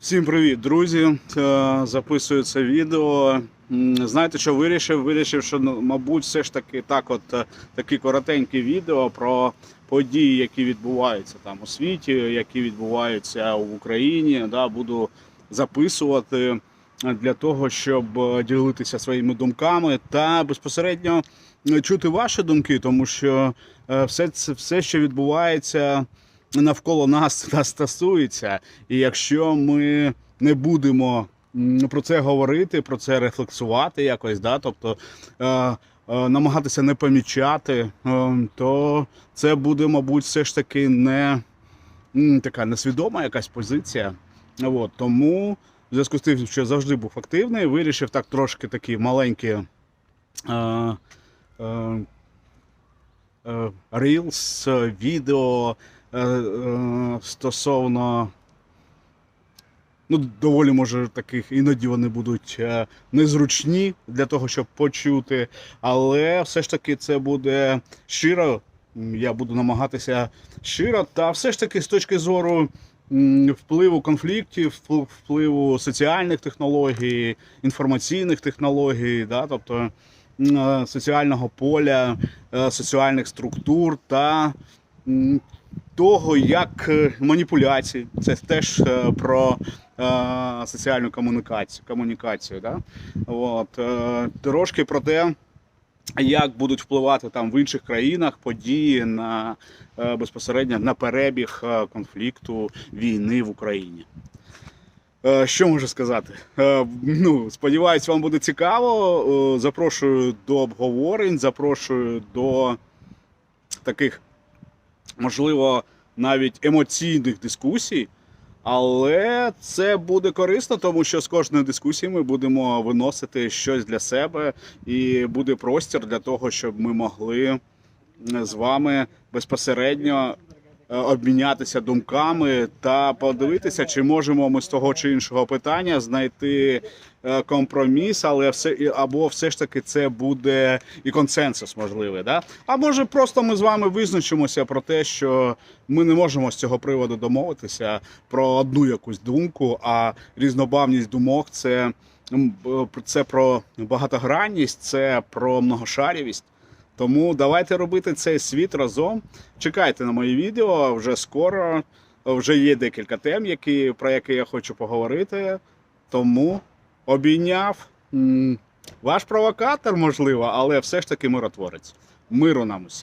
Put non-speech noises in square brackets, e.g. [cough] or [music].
Всім привіт, друзі! Е, Записую це відео. Знаєте, що вирішив? Вирішив, що ну, мабуть, все ж таки так, от е, такі коротенькі відео про події, які відбуваються там у світі, які відбуваються в Україні. Да, буду записувати для того, щоб е, ділитися своїми думками та безпосередньо чути ваші думки, тому що все це все, що відбувається навколо нас, [laughs] нас стосується. І якщо ми не будемо про це говорити, про це рефлексувати якось, да, тобто е, е, намагатися не помічати, е, то це буде, мабуть, все ж таки не така несвідома якась позиція. От, тому в зв'язку з тим, що завжди був активний, вирішив так трошки такі маленькі. Е, е, Reels, е, відео стосовно. Ну, доволі може таких іноді вони будуть е, незручні для того, щоб почути. Але все ж таки це буде щиро. Я буду намагатися щиро, та все ж таки з точки зору впливу конфліктів, впливу соціальних технологій, інформаційних технологій, да, тобто е, соціального поля, е, соціальних структур та того, як е, маніпуляції. Це теж е, про е, соціальну комунікацію. комунікацію да? От, трошки про те, як будуть впливати там в інших країнах події на безпосередньо на перебіг конфлікту війни в Україні. Що можу сказати? Ну, сподіваюсь, вам буде цікаво. Запрошую до обговорень, запрошую до таких, можливо, навіть емоційних дискусій. Але це буде корисно, тому що з кожної дискусії ми будемо виносити щось для себе, і буде простір для того, щоб ми могли з вами безпосередньо обмінятися думками та подивитися, чи можемо ми з того чи іншого питання знайти е, компроміс, але все або все ж таки це буде і консенсус можливий. Да? А може просто ми з вами визначимося про те, що ми не можемо з цього приводу домовитися про одну якусь думку, а різнобавність думок це, м, це про багатогранність, це про многошарівість. Тому давайте робити цей світ разом. Чекайте на мої відео вже скоро. Вже є декілька тем, які, про які я хочу поговорити. Тому обійняв ваш провокатор, можливо, але все ж таки миротворець. Миру нам усім.